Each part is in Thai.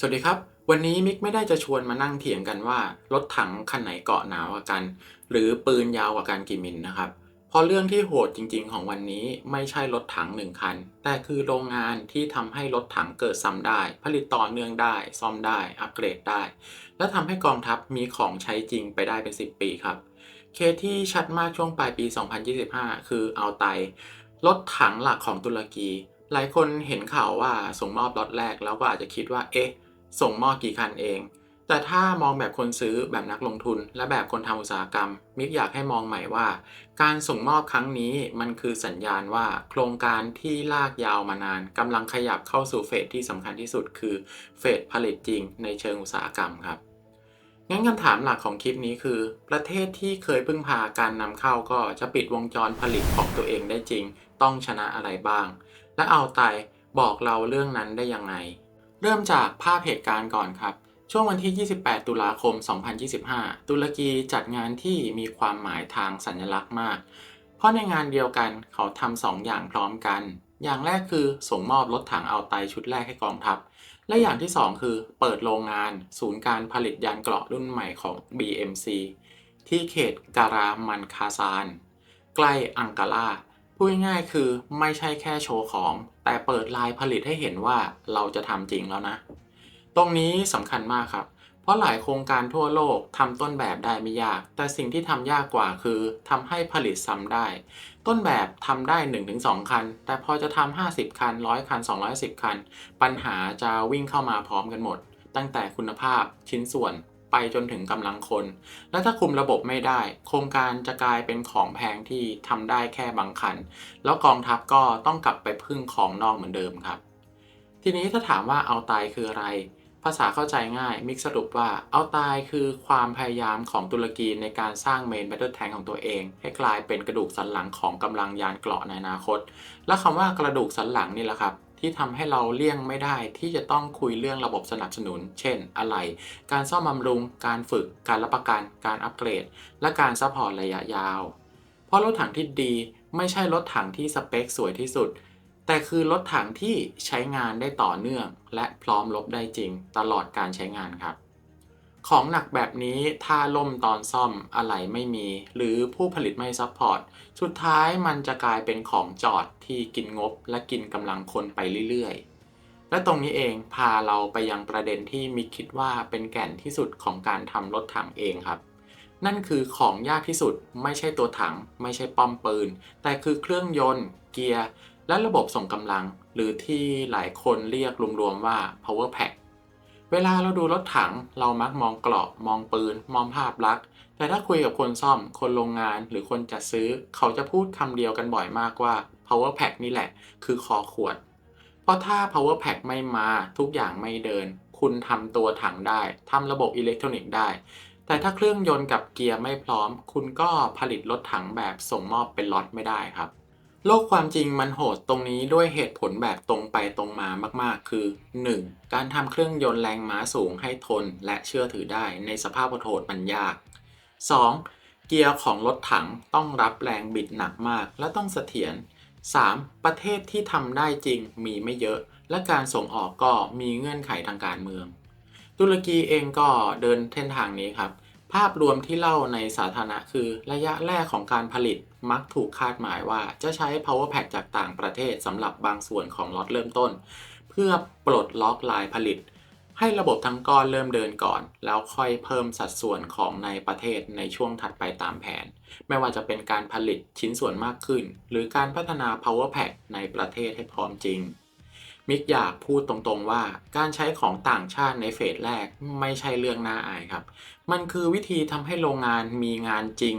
สวัสดีครับ วันนี้มิกไม่ได้จะชวนมานั่งเถียงกันว่ารถถังคันไหนเกาะหนาวกว่ากัน หรือปืนยาวกว่ากันกี่มิลนะครับเพราะเรื่องที่โหดจริง ๆ ของวันนี้ไม่ใช่รถถังหนึ่งคัน แต่คือโรงงานที่ทำให้รถถังเกิดซ้ำได้ ผลิตต่อเนื่องได้ ซ่อมได้ อัปเกรดได้ และทำให้กองทัพมีของใช้จริงไปได้เป็น 10 ปีครับ เคสที่ชัดมากช่วงปลายปี 2025 คือเอาไตรถถังหลักของตุรกี หลายคนเห็นข่าวว่าส่งมอบล็อตแรกแล้วก็อาจจะคิดว่าเอ๊ะ ส่งมอบกี่คันเอง แต่ถ้ามองแบบคนซื้อแบบนักลงทุน และแบบคนทำอุตสาหกรรม มิกอยากให้มองใหม่ว่า การส่งมอบครั้งนี้มันคือสัญญาณว่าโครงการที่ลากยาวมานานกำลังขยับเข้าสู่เฟสที่สำคัญที่สุดคือเฟสผลิตจริงในเชิงอุตสาหกรรมครับงั้นคำถามหลักของคลิปนี้คือ ประเทศที่เคยพึ่งพาการนำเข้าก็จะปิดวงจรผลิตของตัวเองได้จริง ต้องชนะอะไรบ้าง และเอาไตบอกเราเรื่องนั้นได้ยังไง เริ่มจากภาพเหตุการณ์ก่อนครับ ช่วงวันที่ 28 ตุลาคม 2025 ตุรกีจัดงานที่มีความหมายทางสัญลักษณ์มาก เพราะในงานเดียวกันเขาทำสองอย่างพร้อมกัน อย่างแรกคือส่งมอบรถถังเอาไตชุดแรกให้กองทัพ และอย่างที่ 2 คือเปิดโรงงาน ศูนย์การผลิตยานเกราะรุ่นใหม่ของ BMC ที่เขตการามันคาซาน ใกล้อังการา พูดง่ายๆคือไม่ใช่แค่โชว์ของ แต่เปิดลายผลิตให้เห็นว่าเราจะทำจริงแล้วนะ ตรงนี้สำคัญมากครับ เพราะหลายโครงการทั่วโลกทำต้นแบบได้ไม่ยาก แต่สิ่งที่ทำยากกว่าคือทำให้ผลิตซ้ำได้ ต้นแบบทำได้ 1-2 คัน แต่พอจะทำ50 คัน 100 คัน 210 คัน ปัญหาจะวิ่งเข้ามาพร้อมกันหมด ตั้งแต่คุณภาพชิ้นส่วน ไปจนถึงกำลังคน และถ้าคุมระบบไม่ได้ โครงการจะกลายเป็นของแพงที่ทำได้แค่บางคัน แล้วกองทัพก็ต้องกลับไปพึ่งของนอกเหมือนเดิมครับ ทีนี้ถ้าถามว่าเอาตายคืออะไร ภาษาเข้าใจง่าย มิกสรุปว่าเอาตายคือความพยายามของตุรกีในการสร้างเมน b บ t เ e อร์แทงของตัวเอง ให้กลายเป็นกระดูกสันหลังของกำลังยานเกราะในอนาคต และคำว่ากระดูกสันหลังนี่แหละครับ ที่ทำให้เราเลี่ยงไม่ได้ที่จะต้องคุยเรื่องระบบสนับสนุน เช่น อะไร การซ่อมบำรุง การฝึก การรับประกัน การอัปเกรด และการซัพพอร์ตระยะยาว เพราะรถถังที่ดีไม่ใช่รถถังที่สเปคสวยที่สุด แต่คือรถถังที่ใช้งานได้ต่อเนื่อง และพร้อมลบได้จริง ตลอดการใช้งานครับ ของหนักแบบนี้ถ้าล่มตอนซ่อมอะไรไม่มี หรือผู้ผลิตไม่ซัพพอร์ต สุดท้ายมันจะกลายเป็นของจอดที่กินงบและกินกำลังคนไปเรื่อยๆ และตรงนี้เองพาเราไปยังประเด็นที่มิกคิดว่าเป็นแก่นที่สุดของการทำรถถังเองครับ นั่นคือของยากที่สุดไม่ใช่ตัวถัง ไม่ใช่ป้อมปืน แต่คือเครื่องยนต์ เกียร์ และระบบส่งกำลัง หรือที่หลายคนเรียกรวมๆว่า power pack เวลาเราดูรถถังเรามักมองเกราะมองปืน มองภาพลักษณ์ แต่ถ้าคุยกับคนซ่อม คนโรงงานหรือคนจัดซื้อ เขาจะพูดคำเดียวกันบ่อยมากว่า power pack นี่แหละ คือคอขวด เพราะถ้า power pack ไม่มาทุกอย่างไม่เดิน คุณทำตัวถังได้ทำระบบอิเล็กทรอนิกส์ได้ แต่ถ้าเครื่องยนต์กับเกียร์ไม่พร้อม คุณก็ผลิตรถถังแบบส่งมอบเป็นล็อตไม่ได้ครับ โลกความจริงมันโหดตรงนี้ด้วยเหตุผลแบบตรงไปตรงมามากๆ คือ 1. การทำเครื่องยนต์แรงม้าสูงให้ทนและเชื่อถือได้ในสภาพโหดมันยาก 2. เกียร์ของรถถังต้องรับแรงบิดหนักมากและต้องเสถียร 3. ประเทศที่ทำได้จริงมีไม่เยอะ และการส่งออกก็มีเงื่อนไขทางการเมือง ตุรกีเองก็เดินเส้นทางนี้ครับ ภาพรวมที่เล่าในสาธารณะคือระยะแรกของการผลิตมักถูกคาดหมายว่าจะใช้ power pack จากต่างประเทศสำหรับบางส่วนของล็อตเริ่มต้น เพื่อปลดล็อกลายผลิต ให้ระบบทั้งก้อนเริ่มเดินก่อน แล้วค่อยเพิ่มสัดส่วนของในประเทศในช่วงถัดไปตามแผน ไม่ว่าจะเป็นการผลิตชิ้นส่วนมากขึ้น หรือการพัฒนา power pack ในประเทศให้พร้อมจริง มิกอยากพูดตรงๆว่า การใช้ของต่างชาติในเฟสแรกไม่ใช่เรื่องน่าอายครับ มันคือวิธีทำให้โรงงานมีงานจริง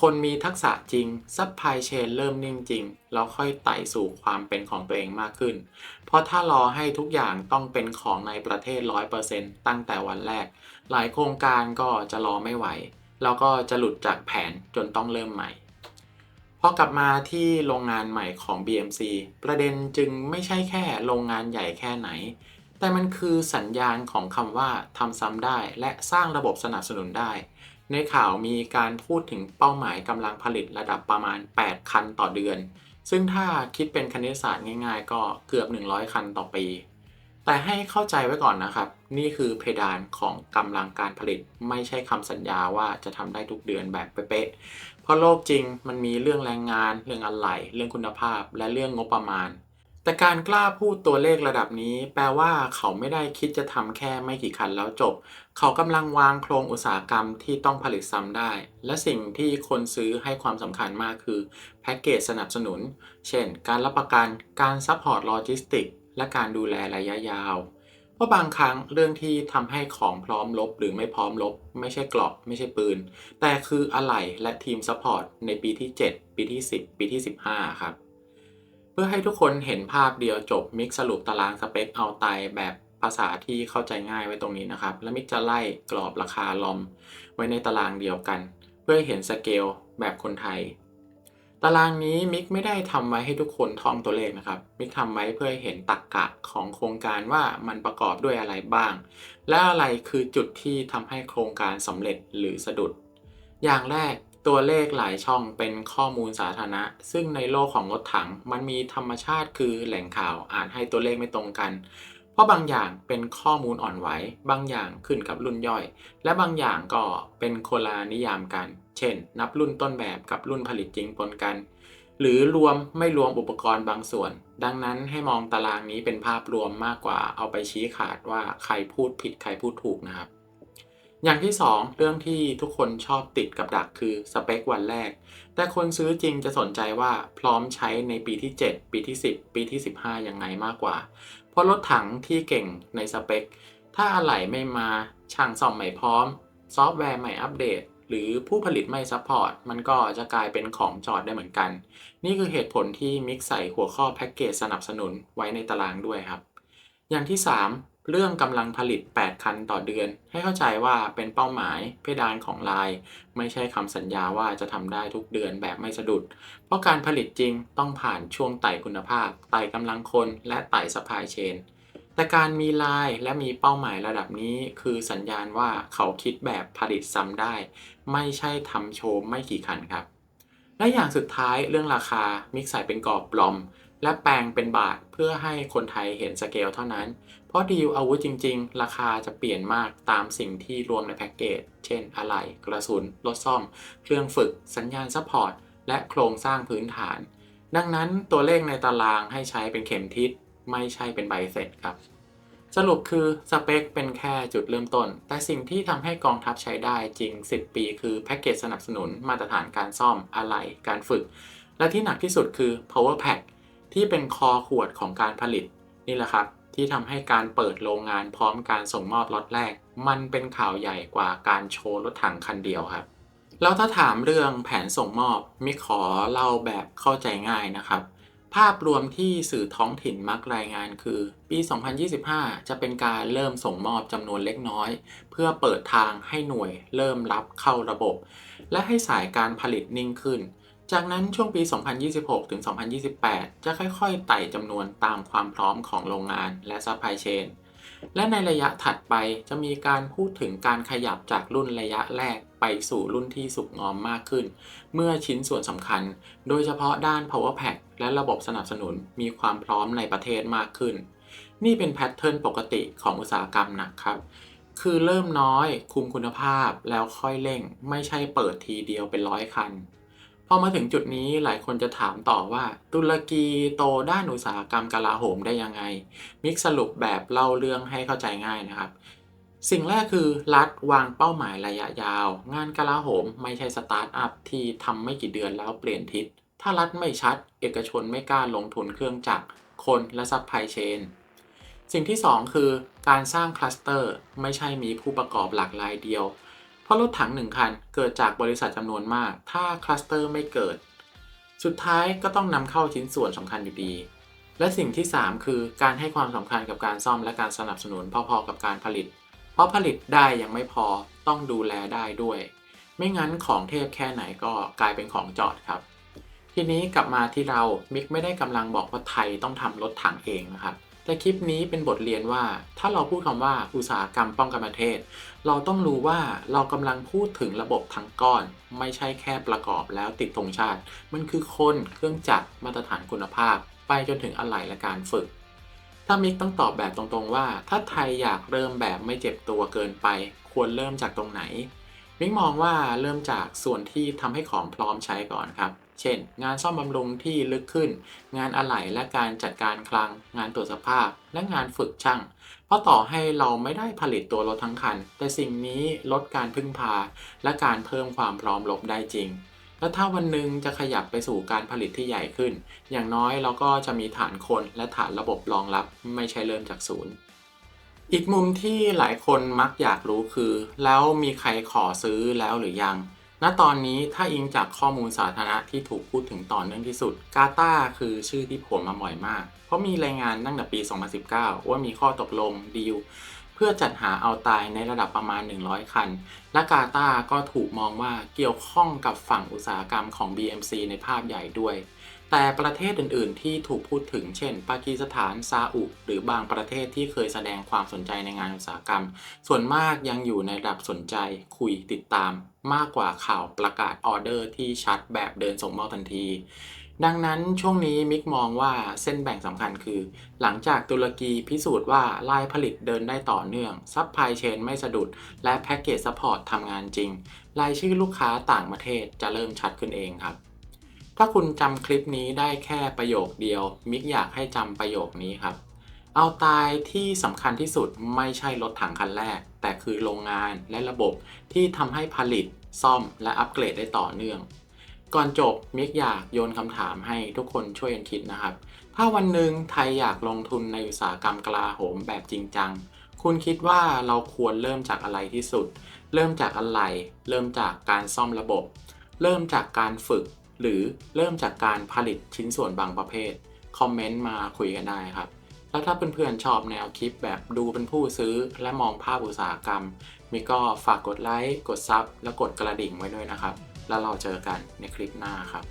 คนมีทักษะจริงซัพพลายเชนเริ่มนิ่งจริง แล้วค่อยไต่สู่ความเป็นของตัวเองมากขึ้น เพราะถ้ารอให้ทุกอย่างต้องเป็นของในประเทศ 100%ตั้งแต่วันแรก หลายโครงการก็จะรอไม่ไหว แล้วก็จะหลุดจากแผนจนต้องเริ่มใหม่ พอกลับมาที่โรงงานใหม่ของ BMC ประเด็นจึงไม่ใช่แค่โรงงานใหญ่แค่ไหน แต่มันคือสัญญาณของคำว่าทำซ้ำได้ และสร้างระบบสนับสนุนได้ ในข่าวมีการพูดถึงเป้าหมายกำลังผลิตระดับประมาณ 8 คันต่อเดือน ซึ่งถ้าคิดเป็นคณิตศาสตร์ง่ายๆ ก็เกือบ 100 คันต่อปี แต่ให้เข้าใจไว้ก่อนนะครับ นี่คือเพดานของกำลังการผลิต ไม่ใช่คำสัญญาว่าจะทำได้ทุกเดือนแบบเป๊ะ เพราะโลกจริงมันมีเรื่องแรงงาน เรื่องอะไหลเรื่องคุณภาพ และเรื่องงบประมาณ แต่การกล้าพูดตัวเลขระดับนี้ แปลว่าเขาไม่ได้คิดจะทำแค่ไม่กี่คันแล้วจบ เขากำลังวางโครงอุตสาหกรรมที่ต้องผลิตซ้ำได้ และสิ่งที่คนซื้อให้ความสำคัญมากคือแพ็กเกจสนับสนุน เช่น การรับประกัน การซัพพอร์ตโลจิสติก และการดูแลระยะยาว ราะบางครั้งเรื่องที่ทำให้ของพร้อมลบหรือไม่พร้อมลบ ไม่ใช่กรอบไม่ใช่ปืน แต่คืออะไหล่และทีมซัพพอร์ตในปีที่ 7 ปีที่ 10 ปีที่ 15 ครับ เพื่อให้ทุกคนเห็นภาพเดียวจบมิกสรุปตารางสเปคเอาตายแบบภาษาที่เข้าใจง่ายไว้ตรงนี้นะครับ และมิกจะไล่กรอบราคาลอม ไว้ในตารางเดียวกัน เพื่อให้เห็นสเกลแบบคนไทย ตารางนี้มิกไม่ได้ทำไว้ให้ทุกคนท่องตัวเลขนะครับ มิกทำไว้เพื่อเห็นตรรกกะของโครงการว่ามันประกอบด้วยอะไรบ้าง และอะไรคือจุดที่ทำให้โครงการสำเร็จหรือสะดุด อย่างแรกตัวเลขหลายช่องเป็นข้อมูลสาธารณะ ซึ่งในโลกของรถถังมันมีธรรมชาติคือแหล่งข่าวอาจให้ตัวเลขไม่ตรงกัน เพราะบางอย่างเป็นข้อมูลอ่อนไหว บางอย่างขึ้นกับรุ่นย่อย และบางอย่างก็เป็นโคลานิยามกัน เช่น นับรุ่นต้นแบบกับรุ่นผลิตจริงปนกัน หรือรวมไม่รวมอุปกรณ์บางส่วน ดังนั้นให้มองตารางนี้เป็นภาพรวมมากกว่าเอาไปชี้ขาดว่าใครพูดผิดใครพูดถูกนะครับอย่างที่ 2 เรื่องที่ทุกคนชอบติดกับดักคือสเปควันแรก แต่คนซื้อจริงจะสนใจว่าพร้อมใช้ในปีที่ 7 ปีที่ 10 ปีที่ 15 ยังไงมากกว่า เพราะรถถังที่เก่งในสเปค ถ้าอะไหล่ไม่มาช่างซ่อมไม่พร้อม ซอฟต์แวร์ใหม่อัปเดต หรือผู้ผลิตไม่ซัพพอร์ต มันก็จะกลายเป็นของจอดได้เหมือนกัน นี่คือเหตุผลที่มิกใส่หัวข้อแพ็กเกจสนับสนุนไว้ในตารางด้วยครับ อย่างที่ 3 เรื่องกำลังผลิต 8 คันต่อเดือน ให้เข้าใจว่าเป็นเป้าหมายเพดานของไลน์ไม่ใช่คำสัญญาว่าจะทำได้ทุกเดือนแบบไม่สะดุด เพราะการผลิตจริงต้องผ่านช่วงไต่คุณภาพ ไต่กำลังคนและไต่สปายเชนแต่การมีไลน์และมีเป้าหมายระดับนี้คือสัญญาณว่าเขาคิดแบบผลิตซ้ำได้ ไม่ใช่ทำโชว์ไม่กี่คันครับ และอย่างสุดท้ายเรื่องราคามิกใส่เป็นกรอบบลอมและแปลงเป็นบาทเพื่อให้คนไทยเห็นสเกลเท่านั้น ราะดีลอาวุธจริง ๆ ราคาจะเปลี่ยนมากตามสิ่งที่รวมในแพ็กเกจ เช่น อะไหล่ กระสุน รถซ่อม เครื่องฝึก สัญญาณซัพพอร์ต และโครงสร้างพื้นฐาน ดังนั้นตัวเลขในตารางให้ใช้เป็นเข็มทิศ ไม่ใช่เป็นใบเสร็จครับ สรุปคือสเปคเป็นแค่จุดเริ่มต้น แต่สิ่งที่ทำให้กองทัพใช้ได้จริง 10 ปีคือแพ็กเกจสนับสนุน มาตรฐานการซ่อม อะไหล่ การฝึก และที่หนักที่สุดคือ power pack ที่เป็นคอขวดของการผลิต นี่แหละครับ ที่ทำให้การเปิดโรงงานพร้อมการส่งมอบล็อตแรก มันเป็นข่าวใหญ่กว่าการโชว์รถถังคันเดียวครับแล้วถ้าถามเรื่องแผนส่งมอบมิขอเล่าแบบเข้าใจง่ายนะครับ ภาพรวมที่สื่อท้องถิ่นมักรายงานคือ ปี 2025 จะเป็นการเริ่มส่งมอบจำนวนเล็กน้อย เพื่อเปิดทางให้หน่วยเริ่มรับเข้าระบบ และให้สายการผลิตนิ่งขึ้น จากนั้นช่วงปี 2026 ถึง 2028 จะค่อยๆ ไต่จำนวนตามความพร้อมของโรงงานและซัพพลายเชน และในระยะถัดไปจะมีการพูดถึงการขยับจากรุ่นระยะแรกไปสู่รุ่นที่สุกงอมมากขึ้น เมื่อชิ้นส่วนสำคัญ โดยเฉพาะด้าน power pack และระบบสนับสนุนมีความพร้อมในประเทศมากขึ้น นี่เป็นแพทเทิร์นปกติของอุตสาหกรรมหนักครับคือเริ่มน้อยคุมคุณภาพแล้วค่อยเร่ง ไม่ใช่เปิดทีเดียวเป็นร้อยคัน พอมาถึงจุดนี้หลายคนจะถามต่อว่า ตุรกีโตด้านอุตสาหกรรมกลาโหมได้ยังไง มิกสรุปแบบเล่าเรื่องให้เข้าใจง่ายนะครับ สิ่งแรกคือรัฐวางเป้าหมายระยะยาว งานกลาโหมไม่ใช่สตาร์ทอัพที่ทำไม่กี่เดือนแล้วเปลี่ยนทิศ ถ้ารัฐไม่ชัด เอกชนไม่กล้าลงทุนเครื่องจักรคนและซัพพลายเชนสิ่งที่ 2 คือการสร้างคลัสเตอร์ไม่ใช่มีผู้ประกอบหลากรายเดียว เพราะรถถังหนึ่งคันเกิดจากบริษัทจำนวนมาก ถ้าคลัสเตอร์ไม่เกิด สุดท้ายก็ต้องนำเข้าชิ้นส่วนสำคัญอยู่ดี และสิ่งที่ 3 คือการให้ความสำคัญกับการซ่อมและการสนับสนุนพอๆกับการผลิต เพราะผลิตได้ยังไม่พอต้องดูแลได้ด้วย ไม่งั้นของเทพแค่ไหนก็กลายเป็นของจอดครับ ทีนี้กลับมาที่เรามิกไม่ได้กำลังบอกว่าไทยต้องทำรถถังเองนะครับ แต่คลิปนี้เป็นบทเรียนว่า ถ้าเราพูดคำว่าอุตสาหกรรมป้องกันประเทศ เราต้องรู้ว่าเรากำลังพูดถึงระบบทั้งก้อน ไม่ใช่แค่ประกอบแล้วติดธงชาติ มันคือคนเครื่องจักรมาตรฐานคุณภาพ ไปจนถึงอะไหล่และการฝึก ถ้ามิกต้องตอบแบบตรงๆว่า ถ้าไทยอยากเริ่มแบบไม่เจ็บตัวเกินไป ควรเริ่มจากตรงไหนมิกมองว่าเริ่มจากส่วนที่ทำให้ของพร้อมใช้ก่อนครับ เช่น งานซ่อมบำรุงที่ลึกขึ้น งานอะไหล่และการจัดการคลัง งานตรวจสภาพ และงานฝึกช่าง เพราะต่อให้เราไม่ได้ผลิตตัวรถทั้งคัน แต่สิ่งนี้ลดการพึ่งพา และการเพิ่มความพร้อมลบได้จริง และถ้าวันหนึ่งจะขยับไปสู่การผลิตที่ใหญ่ขึ้น อย่างน้อยเราก็จะมีฐานคนและฐานระบบรองรับ ไม่ใช่เริ่มจากศูนย์อีกมุมที่หลายคนมักอยากรู้คือ แล้วมีใครขอซื้อแล้วหรือยัง ณตอนนี้ถ้าอิงจากข้อมูลสาธารณะที่ถูกพูดถึงต่อเนื่องที่สุดกาตาคือชื่อที่โผล่มาบ่อยมาก เพราะมีรายงานตั้งแต่ปี 2019 ว่ามีข้อตกลงดีลเพื่อจัดหาเอาตายในระดับประมาณ 100 คัน และกาตาก็ถูกมองว่าเกี่ยวข้องกับฝั่งอุตสาหกรรมของ BMC ในภาพใหญ่ด้วย แต่ประเทศอื่น ๆ ที่ถูกพูดถึงเช่น ปากีสถานซาอุ หรือบางประเทศที่เคยแสดงความสนใจในงานอุตสาหกรรม ส่วนมากยังอยู่ในระดับสนใจคุยติดตาม มากกว่าข่าวประกาศออเดอร์ที่ชัดแบบเดินส่งมอบทันที ดังนั้นช่วงนี้มิกมองว่าเส้นแบ่งสำคัญคือ หลังจากตุรกีพิสูจน์ว่าลายผลิตเดินได้ต่อเนื่องซัพพลายเชนไม่สะดุด และแพ็กเกจซัพพอร์ตทำงานจริงรายชื่อลูกค้าต่างประเทศจะเริ่มชัดขึ้นเองครับ ถ้าคุณจำคลิปนี้ได้แค่ประโยคเดียว มิกอยากให้จำประโยคนี้ครับ เอาตายที่สำคัญที่สุดไม่ใช่รถถังคันแรก แต่คือโรงงานและระบบที่ทำให้ผลิตซ่อมและอัปเกรดได้ต่อเนื่อง ก่อนจบมิกอยากโยนคำถามให้ทุกคนช่วยกันคิดนะครับ ถ้าวันหนึ่งไทยอยากลงทุนในอุตสาหกรรมกลาโหมแบบจริงจังคุณคิดว่าเราควรเริ่มจากอะไรที่สุด เริ่มจากอะไร เริ่มจากการซ่อมระบบ เริ่มจากการฝึก หรือเริ่มจากการผลิตชิ้นส่วนบางประเภท คอมเมนต์มาคุยกันได้ครับ แล้วถ้าเพื่อนๆชอบแนวคลิปแบบดูเป็นผู้ซื้อและมองภาพอุตสาหกรรมมิกก็ฝากกดไลค์ กดซับและกดกระดิ่งไว้ด้วยนะครับ แล้วเราเจอกันในคลิปหน้าครับ